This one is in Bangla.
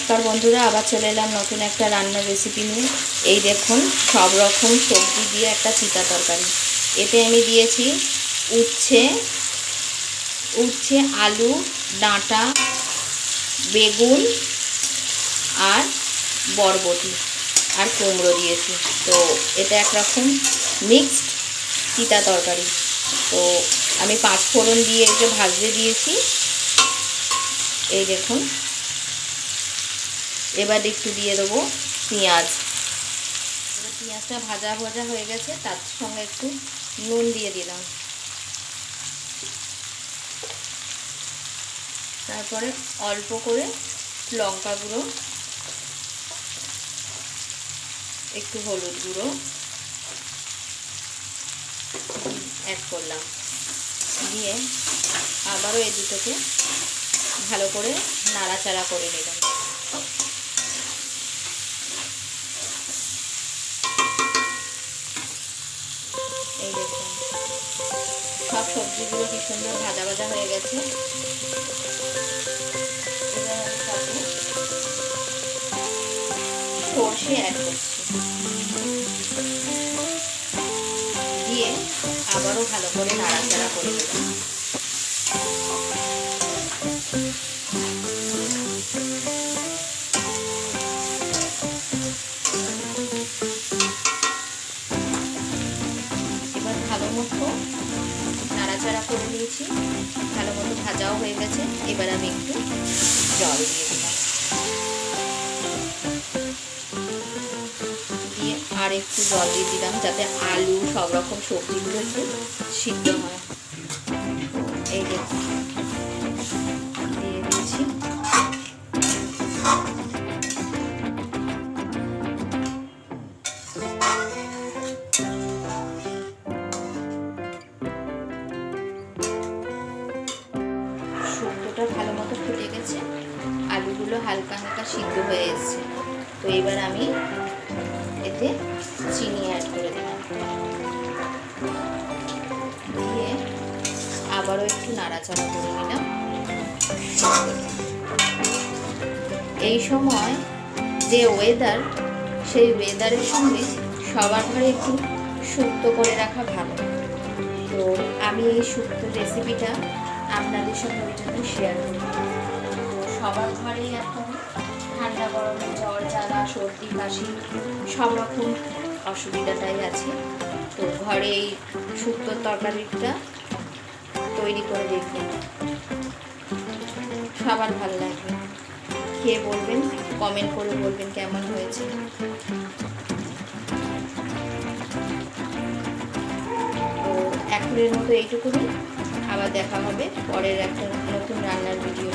নমস্কার বন্ধুরা, আবার চলে এলাম নতুন একটা রান্নার রেসিপি নিয়ে। এই দেখুন, সব রকম সবজি দিয়ে একটা চিতা তরকারি। এতে আমি দিয়েছি উচ্ছে উচ্ছে, আলু, ডাঁটা, বেগুন আর বরবটি আর কুমড়ো দিয়েছি। তো এটা একরকম মিক্সড চিতা তরকারি। তো আমি পাঁচ ফোড়ন দিয়ে একে ভাজতে দিয়েছি। এই দেখুন এবার একটু দিয়ে দেবো পেঁয়াজ। এবার পেঁয়াজটা ভাজা ভাজা হয়ে গেছে, তার সঙ্গে একটু নুন দিয়ে দিলাম। তারপরে অল্প করে লঙ্কা গুঁড়ো একটু হলুদ গুঁড়ো অ্যাড করলাম। দিয়ে আবারও এই দুটোকে ভালো করে নাড়াচাড়া করে নিলাম। সব সবজিগুলো কি সুন্দর ভাজা ভাজা হয়ে গেছে। সর্ষে অ্যাড করছি। দিয়ে আবারও ভালো করে নাড়াচাড়া করে এবার ভালো মতো করে নিয়েছি। ভালো মতো ভাজাও হয়ে গেছে। এবার আমি একটু জল দিয়ে দিলাম। আর একটু জল দিয়ে দিলাম যাতে আলু সব রকম সবজিগুলো একটু সিদ্ধ হয়। আলুগুলো হালকা হালকা সিদ্ধ হয়ে এসেছে। তো এবার আমি এতে চিনি অ্যাড করে দিলাম। দিয়ে আবারও একটু নাড়াচাড়া করে নিলাম। এই সময় যে ওয়েদার সেই ওয়েদারের সঙ্গে সবার ঘরে একটু শুক্তো করে রাখা ভালো। তো আমি এই শুক্তো রেসিপিটা আপনাদের সঙ্গে জন্য শেয়ার করি সবার ঘরেই এখন ঠান্ডা গরমে জ্বর জ্বালা সর্দি, কাশি, সব রকম অসুবিধাটাই আছে। তো ঘরে এই শুক্তোর তরকারিটা তৈরি করে দেখবেন সবার ভালো লাগবে। খেয়ে বলবেন কমেন্ট করে বলবেন কেমন হয়েছে। তো এখনের মতো এইটুকুনি। আবার দেখা হবে পরের একটা নতুন রান্নার ভিডিও